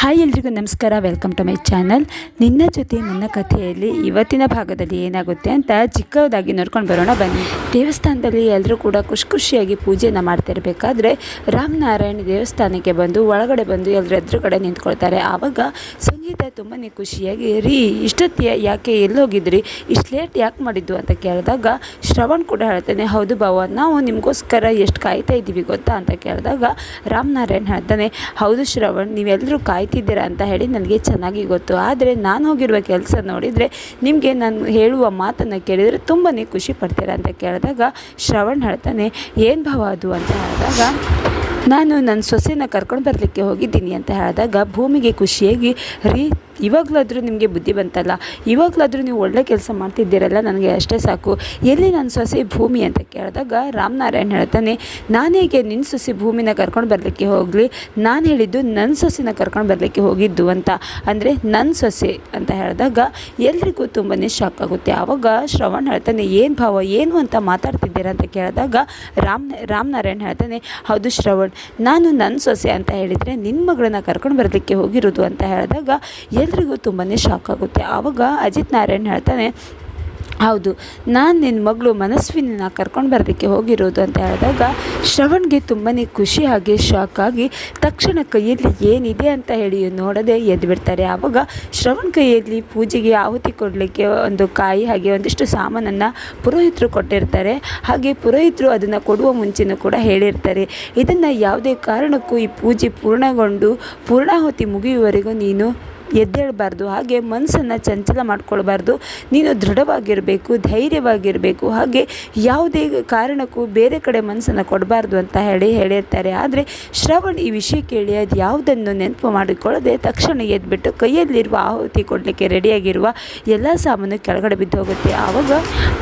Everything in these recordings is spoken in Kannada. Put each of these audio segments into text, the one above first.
ಹಾಯ್ ಎಲ್ರಿಗೂ ನಮಸ್ಕಾರ. ವೆಲ್ಕಮ್ ಟು ಮೈ ಚಾನಲ್ ನಿನ್ನ ಜೊತೆ ನನ್ನ ಕಥೆಯಲ್ಲಿ ಇವತ್ತಿನ ಭಾಗದಲ್ಲಿ ಏನಾಗುತ್ತೆ ಅಂತ ಚಿಕ್ಕದಾಗಿ ನೋಡ್ಕೊಂಡು ಬರೋಣ. ಬನ್ನಿ. ದೇವಸ್ಥಾನದಲ್ಲಿ ಎಲ್ಲರೂ ಕೂಡ ಖುಷಿ ಖುಷಿಯಾಗಿ ಪೂಜೆಯನ್ನು ಮಾಡ್ತಿರ್ಬೇಕಾದ್ರೆ ರಾಮನಾರಾಯಣ ದೇವಸ್ಥಾನಕ್ಕೆ ಬಂದು ಒಳಗಡೆ ಬಂದು ಎಲ್ಲರ ಎದುರುಗಡೆ ನಿಂತ್ಕೊಳ್ತಾರೆ. ಆವಾಗ ಸಂಗೀತ ತುಂಬಾ ಖುಷಿಯಾಗಿ, ರೀ ಇಷ್ಟೊತ್ತಿಯ ಯಾಕೆ ಎಲ್ಲೋಗಿದ್ರಿ? ಇಷ್ಟು ಲೇಟ್ ಯಾಕೆ ಮಾಡಿದ್ದು ಅಂತ ಕೇಳಿದಾಗ ಶ್ರವಣ್ ಕೂಡ ಹೇಳ್ತಾನೆ, ಹೌದು ಭಾವ ನಾವು ನಿಮಗೋಸ್ಕರ ಎಷ್ಟು ಕಾಯ್ತಾ ಇದ್ದೀವಿ ಗೊತ್ತಾ? ಅಂತ ಕೇಳಿದಾಗ ರಾಮನಾರಾಯಣ್ ಹೇಳ್ತಾನೆ, ಹೌದು ಶ್ರವಣ್ ನೀವೆಲ್ಲರೂ ಕಾಯ್ತಿದ್ದೀರಾ ಅಂತ ಹೇಳಿ ನನಗೆ ಚೆನ್ನಾಗಿ ಗೊತ್ತು. ಆದರೆ ನಾನು ಹೋಗಿರುವ ಕೆಲಸ ನೋಡಿದರೆ ನಿಮಗೆ ನಾನು ಹೇಳುವ ಮಾತನ್ನು ಕೇಳಿದರೆ ತುಂಬಾ ಖುಷಿ ಪಡ್ತೀರಾ ಅಂತ ಕೇಳಿದಾಗ ಶ್ರವಣ್ ಹೇಳ್ತಾನೆ, ಏನು ಭಾವ ಅದು? ಅಂತ ಹೇಳಿದಾಗ, ನಾನು ನನ್ನ ಸೊಸೆನ ಕರ್ಕೊಂಡು ಬರಲಿಕ್ಕೆ ಹೋಗಿದ್ದೀನಿ ಅಂತ ಹೇಳಿದಾಗ ಭೂಮಿಗೆ ಖುಷಿಯಾಗಿ, ರೀ ಇವಾಗಲಾದರೂ ನಿಮಗೆ ಬುದ್ಧಿ ಬಂತಲ್ಲ? ಇವಾಗಲಾದರೂ ನೀವು ಒಳ್ಳೆ ಕೆಲಸ ಮಾಡ್ತಿದ್ದೀರಲ್ಲ, ನನಗೆ ಅಷ್ಟೇ ಸಾಕು. ಎಲ್ಲಿ ನನ್ನ ಸೊಸೆ ಭೂಮಿ ಅಂತ ಕೇಳಿದಾಗ ರಾಮನಾರಾಯಣ್ ಹೇಳ್ತಾನೆ ನಾನೇಗೆ ನಿನ್ನ ಸೊಸೆ ಭೂಮಿನ ಕರ್ಕೊಂಡು ಬರಲಿಕ್ಕೆ ಹೋಗಲಿ? ನಾನು ಹೇಳಿದ್ದು ನನ್ನ ಸೊಸೆನ ಕರ್ಕೊಂಡು ಬರಲಿಕ್ಕೆ ಹೋಗಿದ್ದು ಅಂತ. ಅಂದರೆ ನನ್ನ ಸೊಸೆ ಅಂತ ಹೇಳಿದಾಗ ಎಲ್ರಿಗೂ ತುಂಬಾ ಶಾಕ್ ಆಗುತ್ತೆ. ಆವಾಗ ಶ್ರವಣ್ ಹೇಳ್ತಾನೆ, ಏನು ಭಾವ, ಏನು ಅಂತ ಮಾತಾಡ್ತಿದ್ದೀರಾ? ಅಂತ ಕೇಳಿದಾಗ ರಾಮ್ ರಾಮನಾರಾಯಣ್ ಹೇಳ್ತಾನೆ, ಹೌದು ಶ್ರವಣ್, ನಾನು ನನ್ನ ಸೊಸೆ ಅಂತ ಹೇಳಿದರೆ ನಿನ್ನ ಮಗಳನ್ನ ಕರ್ಕೊಂಡು ಬರಲಿಕ್ಕೆ ಹೋಗಿರೋದು ಅಂತ ಹೇಳಿದಾಗ ಎಲ್ರಿಗೂ ತುಂಬಾ ಶಾಕ್ ಆಗುತ್ತೆ. ಆವಾಗ ಅಜಿತ್ ನಾರಾಯಣ್ ಹೇಳ್ತಾನೆ, ಹೌದು, ನಾನು ನಿನ್ನ ಮಗಳು ಮನಸ್ವಿನ ಕರ್ಕೊಂಡು ಬರೋದಕ್ಕೆ ಹೋಗಿರೋದು ಅಂತ ಹೇಳಿದಾಗ ಶ್ರವಣ್ಗೆ ತುಂಬಾ ಖುಷಿ ಹಾಗೆ ಶಾಕ್ ಆಗಿ ತಕ್ಷಣ ಕೈಯಲ್ಲಿ ಏನಿದೆ ಅಂತ ಹೇಳಿ ನೋಡದೆ ಎದ್ದು ಬಿಡ್ತಾರೆ. ಆವಾಗ ಶ್ರವಣ್ ಕೈಯಲ್ಲಿ ಪೂಜೆಗೆ ಆಹುತಿ ಕೊಡಲಿಕ್ಕೆ ಒಂದು ಕಾಯಿ ಹಾಗೆ ಒಂದಿಷ್ಟು ಸಾಮಾನನ್ನು ಪುರೋಹಿತರು ಕೊಟ್ಟಿರ್ತಾರೆ. ಹಾಗೆ ಪುರೋಹಿತರು ಅದನ್ನು ಕೊಡುವ ಮುಂಚೆನೂ ಕೂಡ ಹೇಳಿರ್ತಾರೆ. ಇದನ್ನು ಯಾವುದೇ ಕಾರಣಕ್ಕೂ ಈ ಪೂಜೆ ಪೂರ್ಣಗೊಂಡು ಪೂರ್ಣಾಹುತಿ ಮುಗಿಯುವವರೆಗೂ ನೀನು ಎದ್ದೇಳಬಾರ್ದು, ಹಾಗೆ ಮನಸ್ಸನ್ನು ಚಂಚಲ ಮಾಡ್ಕೊಳ್ಬಾರ್ದು, ನೀನು ದೃಢವಾಗಿರಬೇಕು, ಧೈರ್ಯವಾಗಿರಬೇಕು, ಹಾಗೆ ಯಾವುದೇ ಕಾರಣಕ್ಕೂ ಬೇರೆ ಕಡೆ ಮನಸ್ಸನ್ನು ಕೊಡಬಾರ್ದು ಅಂತ ಹೇಳಿ ಹೇಳಿರ್ತಾರೆ ಆದರೆ ಶ್ರವಣ್ ಈ ವಿಷಯ ಕೇಳಿ ಅದು ಯಾವುದನ್ನು ನೆನಪು ಮಾಡಿಕೊಳ್ಳದೆ ತಕ್ಷಣ ಎದ್ಬಿಟ್ಟು ಕೈಯಲ್ಲಿರುವ ಆಹುತಿ ಕೊಡಲಿಕ್ಕೆ ರೆಡಿಯಾಗಿರುವ ಎಲ್ಲ ಸಾಮಾನು ಕೆಳಗಡೆ ಬಿದ್ದು ಹೋಗುತ್ತೆ. ಆವಾಗ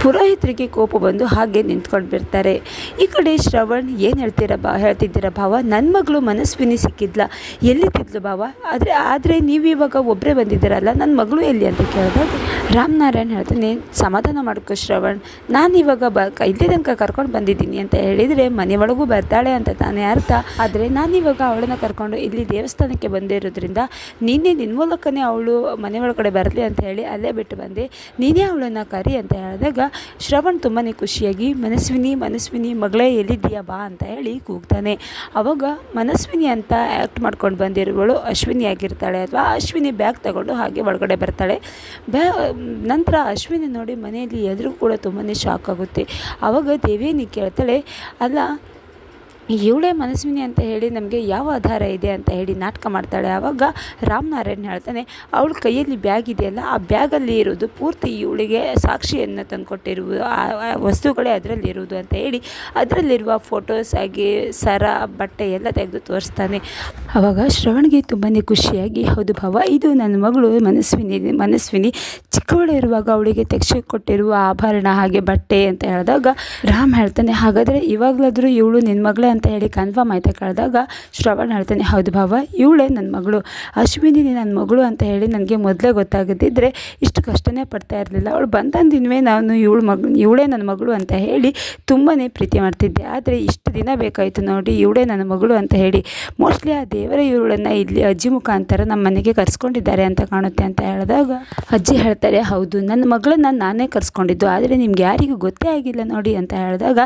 ಪುರೋಹಿತರಿಗೆ ಕೋಪ ಬಂದು ಹಾಗೆ ನಿಂತ್ಕೊಂಡು ಬಿಡ್ತಾರೆ ಈ ಕಡೆ ಶ್ರವಣ್, ಏನು ಹೇಳ್ತೀರ ಬಾ, ಹೇಳ್ತಿದ್ದೀರ ಭಾವ? ನನ್ನ ಮಗಳು ಮನಸ್ವಿನಿ ಸಿಕ್ಕಿದ್ಲ? ಎಲ್ಲಿದ್ದಿದ್ಲು ಭಾವ? ಆದರೆ ಆದರೆ ನೀವು ಇವಾಗ ಒಬ್ಬರೇ ಬಂದಿದ್ದೀರಲ್ಲ ನನ್ನ ಮಗಳು ಎಲ್ಲಿ ಅಂತ ಕೇಳಿದಾಗ ರಾಮನಾರಾಯಣ್ ಹೇಳ್ತಾನೆ ಸಮಾಧಾನ ಮಾಡ್ಕೋ ಶ್ರವಣ್, ನಾನು ಇವಾಗ ಬ, ಇಲ್ಲೇ ತನಕ ಕರ್ಕೊಂಡು ಬಂದಿದ್ದೀನಿ ಅಂತ ಹೇಳಿದರೆ ಮನೆ ಒಳಗೂ ಬರ್ತಾಳೆ ಅಂತ ತಾನೇ ಅರ್ಥ. ಆದರೆ ನಾನಿವಾಗ ಅವಳನ್ನು ಕರ್ಕೊಂಡು ಇಲ್ಲಿ ದೇವಸ್ಥಾನಕ್ಕೆ ಬಂದೇ ಇರೋದ್ರಿಂದ ನೀನೇ ನಿನ್ನ ಮೂಲಕನೇ ಅವಳು ಮನೆ ಒಳಗಡೆ ಬರಲಿ ಅಂತ ಹೇಳಿ ಅಲ್ಲೇ ಬಿಟ್ಟು ಬಂದೆ. ನೀನೇ ಅವಳನ್ನು ಕರಿ ಅಂತ ಹೇಳಿದಾಗ ಶ್ರವಣ್ ತುಂಬಾ ಖುಷಿಯಾಗಿ, ಮನಸ್ವಿನಿ ಮನಸ್ವಿನಿ, ಮಗಳೇ ಎಲ್ಲಿದ್ದೀಯಾ ಬಾ ಅಂತ ಹೇಳಿ ಕೂಗ್ತಾನೆ. ಅವಾಗ ಮನಸ್ವಿನಿ ಅಂತ ಆ್ಯಕ್ಟ್ ಮಾಡ್ಕೊಂಡು ಬಂದಿರುವಳು ಅಶ್ವಿನಿ ಆಗಿರ್ತಾಳೆ ಅಥವಾ ಅಶ್ವಿನಿ ಬ್ಯಾಗ್ ತಗೊಂಡು ಹಾಗೆ ಒಳಗಡೆ ಬರ್ತಾಳೆ. ಬ್ಯಾ ನಂತರ ಅಶ್ವಿನಿ ನೋಡಿ ಮನೆಯಲ್ಲಿ ಎಲ್ಲರೂ ಕೂಡ ತುಂಬಾ ಶಾಕ್ ಆಗುತ್ತೆ. ಆವಾಗ ದೇವೇನಿ ಕೇಳ್ತಾಳೆ ಅಲ್ಲ ಇವಳೇ ಮನಸ್ವಿನಿ ಅಂತ ಹೇಳಿ ನಮಗೆ ಯಾವ ಆಧಾರ ಇದೆ ಅಂತ ಹೇಳಿ ನಾಟಕ ಮಾಡ್ತಾಳೆ. ಆವಾಗ ರಾಮನಾರಾಯಣ್ ಹೇಳ್ತಾನೆ, ಅವಳ ಕೈಯಲ್ಲಿ ಬ್ಯಾಗ್ ಇದೆಯಲ್ಲ, ಆ ಬ್ಯಾಗಲ್ಲಿ ಇರೋದು ಪೂರ್ತಿ ಇವಳಿಗೆ ಸಾಕ್ಷಿಯನ್ನು ತಂದುಕೊಟ್ಟಿರುವುದು ಆ ವಸ್ತುಗಳೇ ಅದರಲ್ಲಿ ಇರುವುದು ಅಂತ ಹೇಳಿ ಅದರಲ್ಲಿರುವ ಫೋಟೋಸ್ ಆಗಿ ಸರ, ಬಟ್ಟೆ ಎಲ್ಲ ತೆಗೆದು ತೋರಿಸ್ತಾನೆ. ಆವಾಗ ಶ್ರವಣ್ಗೆ ತುಂಬಾ ಖುಷಿಯಾಗಿ, ಹೌದು ಭಾವ, ಇದು ನನ್ನ ಮಗಳು ಮನಸ್ವಿನಿ ಮನಸ್ವಿನಿ. ಚಿಕ್ಕವಳಿರುವಾಗ ಅವಳಿಗೆ ತೆಗೆಸಿಕೊಟ್ಟಿರುವ ಆಭರಣ ಹಾಗೆ ಬಟ್ಟೆ ಅಂತ ಹೇಳಿದಾಗ ರಾಮ್ ಹೇಳ್ತಾನೆ, ಹಾಗಾದರೆ ಇವಾಗಲಾದರೂ ಇವಳು ನಿನ್ನ ಮಗಳೇ ಅಂತ ಹೇಳಿ ಕನ್ಫರ್ಮ್ ಆಯ್ತಾ ಕೇಳಿದಾಗ, ಶ್ರವಣ್ ಹೇಳ್ತಾನೆ, ಹೌದು ಭಾವ, ಇವಳೇ ನನ್ನ ಮಗಳು. ಅಶ್ವಿನಿ ನನ್ನ ಮಗಳು ಅಂತ ಹೇಳಿ ನನಗೆ ಮೊದಲೇ ಗೊತ್ತಾಗದಿದ್ದರೆ ಇಷ್ಟು ಕಷ್ಟನೇ ಪಡ್ತಾ ಇರಲಿಲ್ಲ. ಅವಳು ಬಂದಂದಿನವೇ ನಾನು ಇವಳು ಮಗ, ಇವಳೇ ನನ್ನ ಮಗಳು ಅಂತ ಹೇಳಿ ತುಂಬಾ ಪ್ರೀತಿ ಮಾಡ್ತಿದ್ದೆ. ಆದರೆ ಇಷ್ಟು ದಿನ ಬೇಕಾಯಿತು ನೋಡಿ, ಇವಳೇ ನನ್ನ ಮಗಳು ಅಂತ ಹೇಳಿ. ಮೋಸ್ಟ್ಲಿ ಆ ದೇವರ ಇವಳನ್ನು ಇಲ್ಲಿ ಅಜ್ಜಿ ಮುಖಾಂತರ ನಮ್ಮ ಮನೆಗೆ ಕರ್ಸ್ಕೊಂಡಿದ್ದಾರೆ ಅಂತ ಕಾಣುತ್ತೆ ಅಂತ ಹೇಳಿದಾಗ, ಅಜ್ಜಿ ಹೇಳ್ತಾರೆ, ಹೌದು ನನ್ನ ಮಗಳನ್ನ ನಾನೇ ಕರ್ಸ್ಕೊಂಡಿದ್ದು. ಆದರೆ ನಿಮ್ಗೆ ಯಾರಿಗೂ ಗೊತ್ತೇ ಆಗಿಲ್ಲ ನೋಡಿ ಅಂತ ಹೇಳಿದಾಗ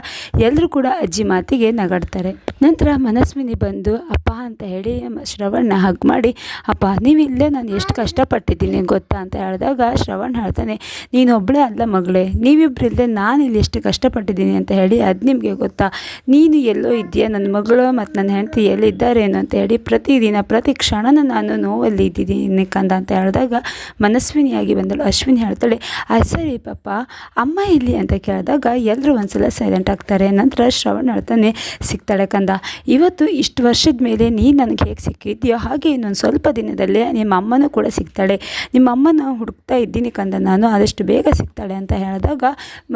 ಎಲ್ಲರೂ ಕೂಡ ಅಜ್ಜಿ ಮಾತಿಗೆ ನಗಾಡ್ತಾರೆ. ನಂತರ ಮನಸ್ವಿನಿ ಬಂದು, ಅಪ್ಪ ಅಂತ ಹೇಳಿ ಶ್ರವಣ್ನ ಹಗ್ ಮಾಡಿ, ಅಪ್ಪ, ನೀವು ಇಲ್ಲೇ ನಾನು ಎಷ್ಟು ಕಷ್ಟಪಟ್ಟಿದ್ದೀನಿ ಗೊತ್ತಾ? ಅಂತ ಹೇಳಿದಾಗ ಶ್ರವಣ್ ಹೇಳ್ತಾನೆ ನೀನೊಬ್ಬಳೇ ಅಲ್ಲ ಮಗಳೇ ನೀವಿಬ್ಬರಿಲ್ಲದೆ ನಾನು ಇಲ್ಲಿ ಎಷ್ಟು ಕಷ್ಟಪಟ್ಟಿದ್ದೀನಿ ಅಂತ ಹೇಳಿ ಅದು ನಿಮಗೆ ಗೊತ್ತಾ? ನೀನು ಎಲ್ಲೋ ಇದೆಯಾ ನನ್ನ ಮಗಳು ಮತ್ತು ನನ್ನ ಹೆಂಡತಿ ಎಲ್ಲಿದ್ದಾರೇನು ಅಂತ ಹೇಳಿ ಪ್ರತಿದಿನ, ಪ್ರತಿ ಕ್ಷಣನೂ ನಾನು ನೋವಲ್ಲಿ ಇದ್ದಿದ್ದೀನಿ ಕಂದ ಅಂತ ಹೇಳಿದಾಗ ಮನಸ್ವಿನಿಯಾಗಿ ಬಂದಳು. ಅಶ್ವಿನಿ ಹೇಳ್ತಾಳೆ, ಆ, ಸರಿ ಪಾಪ, ಅಮ್ಮ ಇಲ್ಲಿ ಅಂತ ಕೇಳಿದಾಗ ಎಲ್ಲರೂ ಒಂದ್ಸಲ ಸೈಲೆಂಟ್ ಆಗ್ತಾರೆ. ನಂತರ ಶ್ರವಣ್ ಹೇಳ್ತಾನೆ ಸಿಗ್ತಾಳೆ ಕಂದ, ಇವತ್ತು ಇಷ್ಟು ವರ್ಷದ ಮೇಲೆ ನೀನು ನನಗೆ ಹೇಗೆ ಸಿಕ್ಕಿದ್ಯೋ ಹಾಗೆ ಇನ್ನೊಂದು ಸ್ವಲ್ಪ ದಿನದಲ್ಲೇ ನಿಮ್ಮ ಅಮ್ಮನೂ ಕೂಡ ಸಿಗ್ತಾಳೆ. ನಿಮ್ಮ ಅಮ್ಮನ ಹುಡುಕ್ತಾ ಇದ್ದೀನಿ ಕಂದ, ನಾನು ಆದಷ್ಟು ಬೇಗ ಸಿಗ್ತಾಳೆ ಅಂತ ಹೇಳಿದಾಗ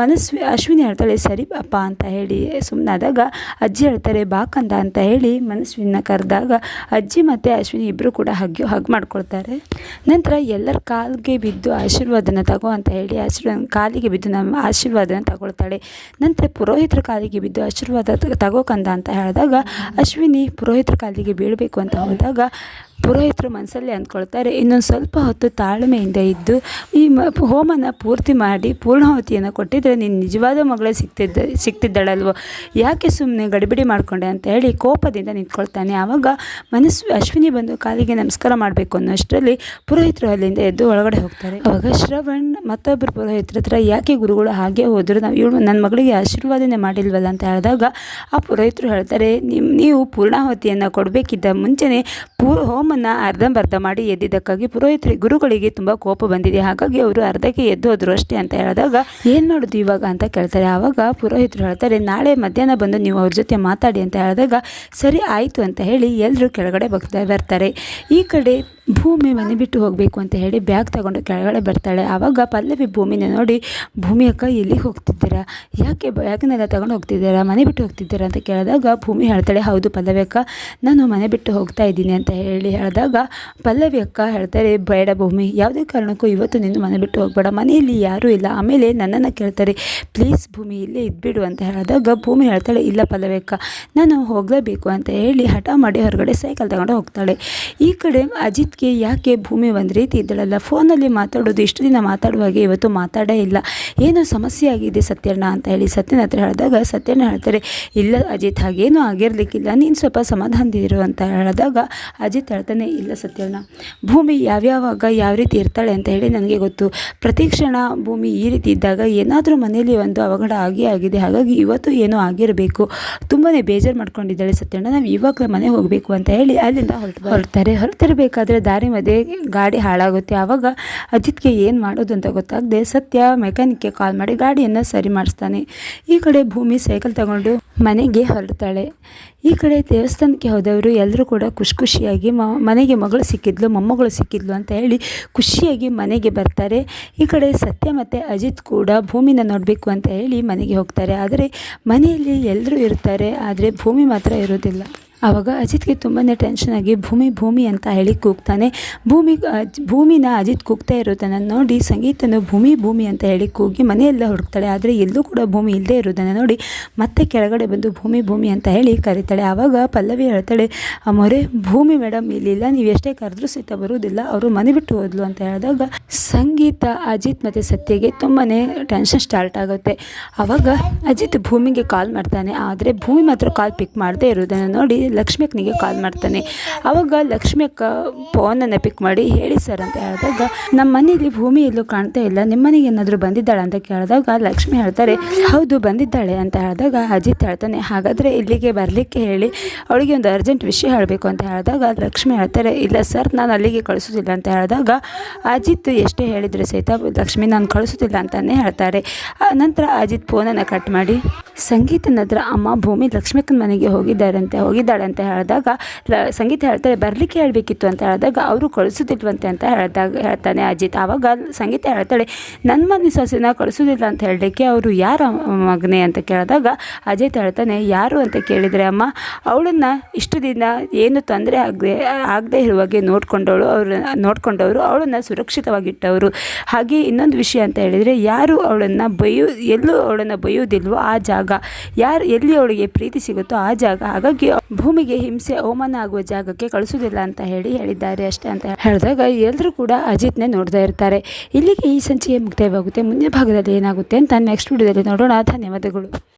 ಮನಸ್ವಿ ಅಶ್ವಿನಿ ಹೇಳ್ತಾಳೆ, ಸರಿ ಅಪ್ಪ ಅಂತ ಹೇಳಿ. ಸುಮ್ಮನಾದಾಗ ಅಜ್ಜಿ ಹೇಳ್ತಾರೆ, ಬಾ ಕಂದ ಅಂತ ಹೇಳಿ. ಮನಸ್ವಿನ ಕರೆದಾಗ ಅಜ್ಜಿ ಮತ್ತು ಅಶ್ವಿನಿ ಇಬ್ಬರು ಕೂಡ ಹಗ್ಗಿ ಹಗ್ ಮಾಡ್ಕೊಳ್ತಾರೆ. ನಂತರ ಎಲ್ಲರ ಕಾಲಿಗೆ ಬಿದ್ದು ಆಶೀರ್ವಾದನ ತಗೋ ಅಂತ ಹೇಳಿ ಆಶೀರ್ವಾದ, ಕಾಲಿಗೆ ಬಿದ್ದು ನಮ್ಮ ಆಶೀರ್ವಾದನ ತಗೊಳ್ತಾಳೆ. ನಂತರ ಪುರೋಹಿತರ ಕಾಲಿಗೆ ಬಿದ್ದು ಆಶೀರ್ವಾದ ತಗೋ ಕಂದ ಅಂತ ಹೇಳಿದಾಗ ಅಶ್ವಿನಿ ಪುರೋಹಿತರ ಕಾಲಿಗೆ ಬೀಳಬೇಕು ಅಂತ ಹೋದಾಗ ಪುರೋಹಿತರು ಮನಸ್ಸಲ್ಲಿ ಅಂದ್ಕೊಳ್ತಾರೆ, ಇನ್ನೊಂದು ಸ್ವಲ್ಪ ಹೊತ್ತು ತಾಳ್ಮೆಯಿಂದ ಇದ್ದು, ಈ ಮ, ಹೋಮನ ಪೂರ್ತಿ ಮಾಡಿ ಪೂರ್ಣಾಹುತಿಯನ್ನು ಕೊಟ್ಟಿದ್ದರೆ ನೀನು ನಿಜವಾದ ಮಗಳೇ ಸಿಗ್ತಿದ್ದ ಸಿಗ್ತಿದ್ದಾಳಲ್ವೋ ಯಾಕೆ ಸುಮ್ಮನೆ ಗಡಿಬಿಡಿ ಮಾಡಿಕೊಂಡೆ ಅಂತ ಹೇಳಿ ಕೋಪದಿಂದ ನಿಂತ್ಕೊಳ್ತಾನೆ. ಆವಾಗ ಮನಸ್ಸು ಅಶ್ವಿನಿ ಬಂದು ಕಾಲಿಗೆ ನಮಸ್ಕಾರ ಮಾಡಬೇಕು ಅನ್ನೋಷ್ಟರಲ್ಲಿ ಪುರೋಹಿತರು ಅಲ್ಲಿಂದ ಎದ್ದು ಒಳಗಡೆ ಹೋಗ್ತಾರೆ. ಆವಾಗ ಶ್ರವಣ್ ಮತ್ತೊಬ್ಬರು ಪುರೋಹಿತರ ಹತ್ರ, ಯಾಕೆ ಗುರುಗಳು ಹಾಗೆ ಹೋದರು? ನಾವು ಇವಳು ನನ್ನ ಮಗಳಿಗೆ ಆಶೀರ್ವಾದನೆ ಮಾಡಿಲ್ವಲ್ಲ? ಅಂತ ಹೇಳಿದಾಗ ಆ ಪುರೋಹಿತರು ಹೇಳ್ತಾರೆ ನಿಮ್ಮ ನೀವು ಪೂರ್ಣಾಹುತಿಯನ್ನು ಕೊಡಬೇಕಿದ್ದ ಮುಂಚೆನೇ ಪೂ ಹೋಮನ ಅರ್ಧಂಬರ್ಧ ಮಾಡಿ ಎದ್ದಿದ್ದಕ್ಕಾಗಿ ಪುರೋಹಿತರಿ ಗುರುಗಳಿಗೆ ತುಂಬ ಕೋಪ ಬಂದಿದೆ. ಹಾಗಾಗಿ ಅವರು ಅರ್ಧಕ್ಕೆ ಎದ್ದು ಹೋದ್ರು ಅಷ್ಟೇ ಅಂತ ಹೇಳಿದಾಗ, ಏನು ಮಾಡೋದು ಇವಾಗ? ಅಂತ ಕೇಳ್ತಾರೆ. ಆವಾಗ ಪುರೋಹಿತರು ಹೇಳ್ತಾರೆ, ನಾಳೆ ಮಧ್ಯಾಹ್ನ ಬಂದು ನೀವು ಅವ್ರ ಜೊತೆ ಮಾತಾಡಿ ಅಂತ ಹೇಳಿದಾಗ, ಸರಿ ಆಯಿತು ಅಂತ ಹೇಳಿ ಎಲ್ಲರೂ ಕೆಳಗಡೆ ಬಗ್ತಾ ಬರ್ತಾರೆ. ಈ ಕಡೆ ಭೂಮಿ ಮನೆ ಬಿಟ್ಟು ಹೋಗಬೇಕು ಅಂತ ಹೇಳಿ ಬ್ಯಾಗ್ ತಗೊಂಡು ಕೆಳಗಡೆ ಬರ್ತಾಳೆ. ಆವಾಗ ಪಲ್ಲವಿ ಭೂಮಿನ ನೋಡಿ, ಭೂಮಿ ಅಕ್ಕ, ಎಲ್ಲಿಗೆ ಹೋಗ್ತಿದ್ದೀರಾ? ಯಾಕೆ ಬ್ಯಾಗ್ನೆಲ್ಲ ತಗೊಂಡು ಹೋಗ್ತಿದ್ದೀರಾ? ಮನೆ ಬಿಟ್ಟು ಹೋಗ್ತಿದ್ದೀರಾ? ಅಂತ ಕೇಳಿದಾಗ ಭೂಮಿ ಹೇಳ್ತಾಳೆ, ಹೌದು ಪಲ್ಲವಿ ಅಕ್ಕ, ನಾನು ಮನೆ ಬಿಟ್ಟು ಹೋಗ್ತಾ ಇದ್ದೀನಿ ಅಂತ ಹೇಳಿ ಹೇಳಿದಾಗ ಪಲ್ಲವಿ ಅಕ್ಕ ಹೇಳ್ತಾರೆ, ಬೇಡ ಭೂಮಿ, ಯಾವುದೇ ಕಾರಣಕ್ಕೂ ಇವತ್ತು ನಿನ್ನ ಮನೆ ಬಿಟ್ಟು ಹೋಗಬೇಡ, ಮನೆಯಲ್ಲಿ ಯಾರೂ ಇಲ್ಲ, ಆಮೇಲೆ ನನ್ನನ್ನು ಕೇಳ್ತಾರೆ ಪ್ಲೀಸ್ ಭೂಮಿ, ಇಲ್ಲೇ ಇದ್ಬಿಡು ಅಂತ ಹೇಳಿದಾಗ ಭೂಮಿ ಹೇಳ್ತಾಳೆ, ಇಲ್ಲ ಪಲ್ಲವಿ ಅಕ್ಕ, ನಾನು ಹೋಗಲೇಬೇಕು ಅಂತ ಹೇಳಿ ಹಠ ಮಾಡಿ ಹೊರಗಡೆ ಸೈಕಲ್ ತಗೊಂಡು ಹೋಗ್ತಾಳೆ. ಈ ಕಡೆ ಅಜಿತ್ಗೆ ಯಾಕೆ ಭೂಮಿ ಒಂದು ರೀತಿ ಇದ್ದಳಲ್ಲ, ಫೋನಲ್ಲಿ ಮಾತಾಡೋದು, ಇಷ್ಟು ದಿನ ಮಾತಾಡುವಾಗೆ ಇವತ್ತು ಮಾತಾಡೇ ಇಲ್ಲ, ಏನೋ ಸಮಸ್ಯೆ ಆಗಿದೆ ಸತ್ಯಣ್ಣ ಅಂತ ಹೇಳಿ ಸತ್ಯನ ಹತ್ರ ಹೇಳಿದಾಗ ಸತ್ಯಣ್ಣ ಹೇಳ್ತಾರೆ, ಇಲ್ಲ ಅಜಿತ್, ಹಾಗೇನೂ ಆಗಿರಲಿಕ್ಕಿಲ್ಲ, ನೀನು ಸ್ವಲ್ಪ ಸಮಾಧಾನದಿರು ಅಂತ ಹೇಳಿದಾಗ ಅಜಿತ್ ಹೇಳ್ತಾನೆ ಇಲ್ಲ ಸತ್ಯಣ್ಣ. ಭೂಮಿ ಯಾವ್ಯಾವಾಗ ಯಾವ ರೀತಿ ಇರ್ತಾಳೆ ಅಂತ ಹೇಳಿ ನನಗೆ ಗೊತ್ತು. ಪ್ರತಿ ಕ್ಷಣ ಭೂಮಿ ಈ ರೀತಿ ಇದ್ದಾಗ ಏನಾದರೂ ಮನೆಯಲ್ಲಿ ಒಂದು ಅವಘಡ ಆಗಿ ಆಗಿದೆ. ಹಾಗಾಗಿ ಇವತ್ತು ಏನೋ ಆಗಿರಬೇಕು. ತುಂಬಾ ಬೇಜಾರು ಮಾಡ್ಕೊಂಡಿದ್ದಾಳೆ ಸತ್ಯಣ್ಣ. ನಾವು ಇವಾಗಲೇ ಮನೆ ಹೋಗಬೇಕು ಅಂತ ಹೇಳಿ ಅಲ್ಲಿಂದ ಹೊರಟು ಹೊರಡ್ತಾರೆ. ಹೊರಟಿರಬೇಕಾದ್ರೆ ದಾರಿ ಮಧ್ಯೆ ಗಾಡಿ ಹಾಳಾಗುತ್ತೆ. ಆವಾಗ ಅಜಿತ್ಗೆ ಏನು ಮಾಡೋದು ಅಂತ ಗೊತ್ತಾಗದೆ ಸತ್ಯ ಮೆಕ್ಯಾನಿಕ್ಗೆ ಕಾಲ್ ಮಾಡಿ ಗಾಡಿಯನ್ನು ಸರಿ ಮಾಡಿಸ್ತಾನೆ. ಈ ಕಡೆ ಭೂಮಿ ಸೈಕಲ್ ತಗೊಂಡು ಮನೆಗೆ ಹೊರಡ್ತಾಳೆ. ಈ ಕಡೆ ದೇವಸ್ಥಾನಕ್ಕೆ ಹೋದವರು ಎಲ್ಲರೂ ಕೂಡ ಖುಷಿ ಖುಷಿಯಾಗಿ ಮನೆಗೆ ಮಗಳು ಸಿಕ್ಕಿದ್ಲು, ಮೊಮ್ಮಗಳು ಸಿಕ್ಕಿದ್ಲು ಅಂತ ಹೇಳಿ ಖುಷಿಯಾಗಿ ಮನೆಗೆ ಬರ್ತಾರೆ. ಈ ಕಡೆ ಸತ್ಯ ಮತ್ತು ಅಜಿತ್ ಕೂಡ ಭೂಮಿನ ನೋಡಬೇಕು ಅಂತ ಹೇಳಿ ಮನೆಗೆ ಹೋಗ್ತಾರೆ. ಆದರೆ ಮನೆಯಲ್ಲಿ ಎಲ್ಲರೂ ಇರ್ತಾರೆ, ಆದರೆ ಭೂಮಿ ಮಾತ್ರ ಇರೋದಿಲ್ಲ ಆವಾಗ ಅಜಿತ್ಗೆ ತುಂಬಾ ಟೆನ್ಷನ್ ಆಗಿ ಭೂಮಿ ಭೂಮಿ ಅಂತ ಹೇಳಿ ಕೂಗ್ತಾನೆ. ಭೂಮಿ ಭೂಮಿನ ಅಜಿತ್ ಕೂಗ್ತಾ ಇರೋದನ್ನು ನೋಡಿ ಸಂಗೀತನು ಭೂಮಿ ಭೂಮಿ ಅಂತ ಹೇಳಿ ಕೂಗಿ ಮನೆಯೆಲ್ಲ ಹುಡುಕ್ತಾಳೆ. ಆದರೆ ಎಲ್ಲೂ ಕೂಡ ಭೂಮಿ ಇಲ್ಲದೆ ಇರೋದನ್ನು ನೋಡಿ ಮತ್ತೆ ಕೆಳಗಡೆ ಬಂದು ಭೂಮಿ ಭೂಮಿ ಅಂತ ಹೇಳಿ ಕರೀತಾಳೆ. ಆವಾಗ ಪಲ್ಲವಿ ಹೇಳ್ತಾಳೆ ಮೊರೆ ಭೂಮಿ ಮೇಡಮ್ ಇಲ್ಲಿಲ್ಲ. ನೀವು ಎಷ್ಟೇ ಕರೆದ್ರೂ ಸಹಿತ ಬರುವುದಿಲ್ಲ. ಅವರು ಮನೆ ಬಿಟ್ಟು ಹೋದ್ಲು ಅಂತ ಹೇಳಿದಾಗ ಸಂಗೀತ ಅಜಿತ್ ಮತ್ತು ಸತ್ಯಗೆ ತುಂಬಾ ಟೆನ್ಷನ್ ಸ್ಟಾರ್ಟ್ ಆಗುತ್ತೆ. ಆವಾಗ ಅಜಿತ್ ಭೂಮಿಗೆ ಕಾಲ್ ಮಾಡ್ತಾನೆ, ಆದರೆ ಭೂಮಿ ಮಾತ್ರ ಕಾಲ್ ಪಿಕ್ ಮಾಡದೇ ಇರೋದನ್ನು ನೋಡಿ ಲಕ್ಷ್ಮಿ ಅಕ್ಕನಿಗೆ ಕಾಲ್ ಮಾಡ್ತಾನೆ. ಆವಾಗ ಲಕ್ಷ್ಮಿ ಅಕ್ಕ ಫೋನನ್ನು ಪಿಕ್ ಮಾಡಿ ಹೇಳಿ ಸರ್ ಅಂತ ಹೇಳಿದಾಗ ನಮ್ಮ ಮನೆಯಲ್ಲಿ ಭೂಮಿ ಎಲ್ಲೂ ಕಾಣ್ತಾ ಇಲ್ಲ ನಿಮ್ಮ ಮನೆಗೆ ಏನಾದರೂ ಬಂದಿದ್ದಾಳೆ ಅಂತ ಕೇಳಿದಾಗ ಲಕ್ಷ್ಮಿ ಹೇಳ್ತಾರೆ, ಹೌದು, ಬಂದಿದ್ದಾಳೆ ಅಂತ ಹೇಳಿದಾಗ ಅಜಿತ್ ಹೇಳ್ತಾನೆ. ಹಾಗಾದರೆ ಇಲ್ಲಿಗೆ ಬರಲಿಕ್ಕೆ ಹೇಳಿ, ಅವಳಿಗೆ ಒಂದು ಅರ್ಜೆಂಟ್ ವಿಷಯ ಹೇಳಬೇಕು ಅಂತ ಹೇಳಿದಾಗ ಲಕ್ಷ್ಮಿ ಹೇಳ್ತಾರೆ, ಇಲ್ಲ ಸರ್ ನಾನು ಅಲ್ಲಿಗೆ ಕಳಿಸೋದಿಲ್ಲ ಅಂತ ಹೇಳಿದಾಗ ಅಜಿತ್ ಎಷ್ಟೇ ಹೇಳಿದರೆ ಸಹಿತ ಲಕ್ಷ್ಮಿ ನಾನು ಕಳಿಸೋದಿಲ್ಲ ಅಂತಲೇ ಹೇಳ್ತಾರೆ. ನಂತರ ಅಜಿತ್ ಫೋನನ್ನು ಕಟ್ ಮಾಡಿ ಸಂಗೀತನ ಹತ್ರ ಅಮ್ಮ ಭೂಮಿ ಲಕ್ಷ್ಮಿಕನ ಮನೆಗೆ ಹೋಗಿದ್ದಾರಂತೆ ಅಂತ ಹೇಳಿದಾಗ ಸಂಗೀತ ಹೇಳ್ತಾರೆ, ಬರಲಿಕ್ಕೆ ಹೇಳಬೇಕಿತ್ತು ಅಂತ ಹೇಳಿದಾಗ ಅವರು ಕಳಿಸುತ್ತಿಲ್ವಂತೆ ಅಂತ ಹೇಳಿದಾಗ, ಹೇಳ್ತಾನೆ ಅಜಿತ್. ಆವಾಗ ಸಂಗೀತ ಹೇಳ್ತಾಳೆ ನನ್ನ ಮನೆ ಸೊಸೆನ ಕಳಿಸೋದಿಲ್ಲ ಅಂತ ಹೇಳಲಿಕ್ಕೆ ಅವರು ಯಾರ ಮಗ್ನೆ ಅಂತ ಕೇಳಿದಾಗ ಅಜಿತ್ ಹೇಳ್ತಾನೆ, ಯಾರು ಅಂತ ಕೇಳಿದರೆ ಅಮ್ಮ, ಅವಳನ್ನು ಇಷ್ಟು ದಿನ ಏನು ತೊಂದರೆ ಆಗದೆ ಆಗದೆ ಇರುವಾಗೆ ನೋಡಿಕೊಂಡವಳು ಅವರು ನೋಡಿಕೊಂಡವರು ಅವಳನ್ನು ಸುರಕ್ಷಿತವಾಗಿಟ್ಟವರು. ಹಾಗೆ ಇನ್ನೊಂದು ವಿಷಯ ಅಂತ ಹೇಳಿದರೆ, ಯಾರು ಅವಳನ್ನು ಬೈಯೋ ಎಲ್ಲೂ ಅವಳನ್ನು ಬೈಯೋದಿಲ್ವೋ ಆ ಜಾಗ, ಯಾರು ಎಲ್ಲಿ ಅವಳಿಗೆ ಪ್ರೀತಿ ಸಿಗುತ್ತೋ ಆ ಜಾಗ, ಹಾಗಾಗಿ ಭೂಮಿಗೆ ಹಿಂಸೆ, ಅವಮಾನ ಆಗುವ ಜಾಗಕ್ಕೆ ಕಳಿಸೋದಿಲ್ಲ ಅಂತ ಹೇಳಿ ಹೇಳಿದ್ದಾರೆ ಅಷ್ಟೇ ಅಂತ ಹೇಳಿದಾಗ ಎಲ್ಲರೂ ಕೂಡ ಅಜಿತ್ನೇ ನೋಡ್ತಾ ಇರ್ತಾರೆ. ಇಲ್ಲಿಗೆ ಈ ಸಂಚಿಕೆ ಮುಕ್ತಾಯವಾಗುತ್ತೆ. ಮುಂದಿನ ಭಾಗದಲ್ಲಿ ಏನಾಗುತ್ತೆ ಅಂತ ನೆಕ್ಸ್ಟ್ ವಿಡಿಯೋದಲ್ಲಿ ನೋಡೋಣ. ಧನ್ಯವಾದಗಳು.